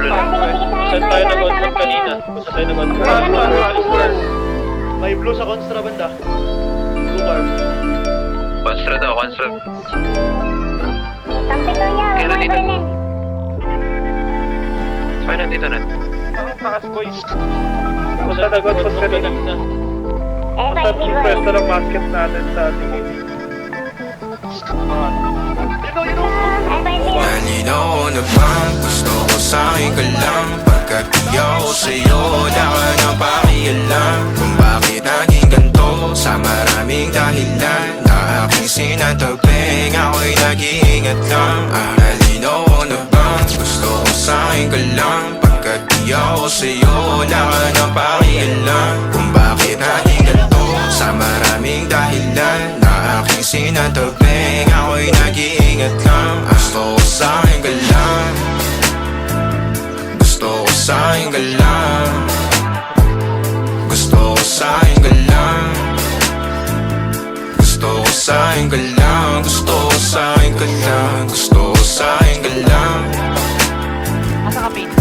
Saan tayo nag-on kanina? Saan tayo nag-on May blue sa kontrabanda. Blue car. Constra daw, constra. Tampi ko niya, Kaya nandito. Saan nandito na? Ang taas ko yun. Basta nag-on kanina. Basta eh, pwesto ng basket natin sa ating ibig. Dito, yun! I need a one to find the store gusto ko lang Pagkat di ako sa'yo wala ka nang pakialam. Kung bakit naging ganito sa maraming dahilan. Na aking sinatagping ako'y nag-iingat lang. Ah, Malinaw na bang gusto ko sa'yo ka lang? Pagkat di ako sa'yo wala ka nang pakialam. Kung bakit naging ganito sa maraming dahilan. Na aking sinatagping ako'y nag-iingat lang. Gusto ko sa'yo Sa'yo ka lang. Gusto ko sa'yo ka lang. Gusto ko sa'yo ka lang. Gusto ko sa'yo ka lang. Gusto ko sa'yo ka lang.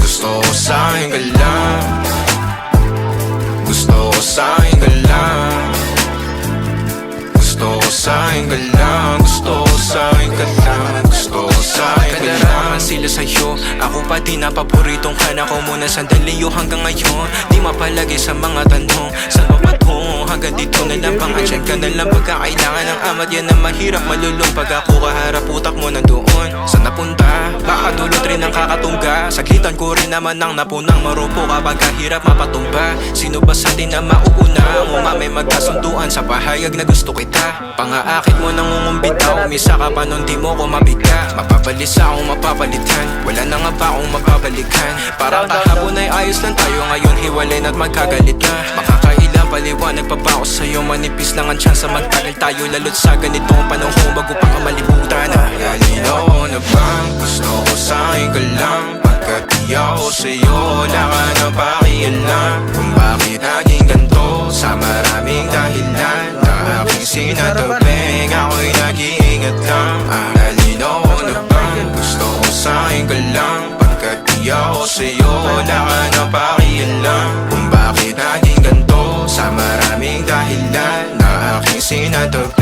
Gusto ko sa'yo ka lang. Gusto ko sa'yo sa'yo. Ako pa din na paboritong ka na ko muna sandali yo hanggang ngayon. Di mapalagi sa mga tanong. Saan pa patungo hanggang dito na lang. Pang-action ka na lang pagkakailangan ng amat Yan ang mahirap. Malulong Pag ako kaharap utak mo nandoon. Saan napunta? Baka dulot rin ang kakatungga. Saglitan ko rin naman ang napunang marupo Kapag kahirap mapatumba. Sino ba sa atin na mauuna? Mo nga may magkasunduan sa pahayag na gusto kita. Pangaakit mo nang umumbita Umisa ka pa nun di mo ko mabiga Mapabalisa akong mapapalitan. Wala na nga ba akong mapabalikan Parang kahapon ay ayos lang tayo Ngayon hiwalay na't magkagalit na. Makakailang paliwanag pa ba ako sa'yo? Manipis lang ang tsansa magtagal tayo Lalo't sa ganitong panahon Bago pa ka malibutan na. Nalinaw na bang gusto ko? Sa'yo ka lang Pagkat di ako sa'yo Wala ka nang pakialam Kung bakit naging ganito. Sa maraming dahilan Na aking Ako'y lang. Ah, Nalinaw na bang gusto ko sa'yo ka lang. Pagkat di ako sa'yo Wala ka nang pakialam. Kung bakit naging ganito Sa maraming dahilan Na aking sinatagping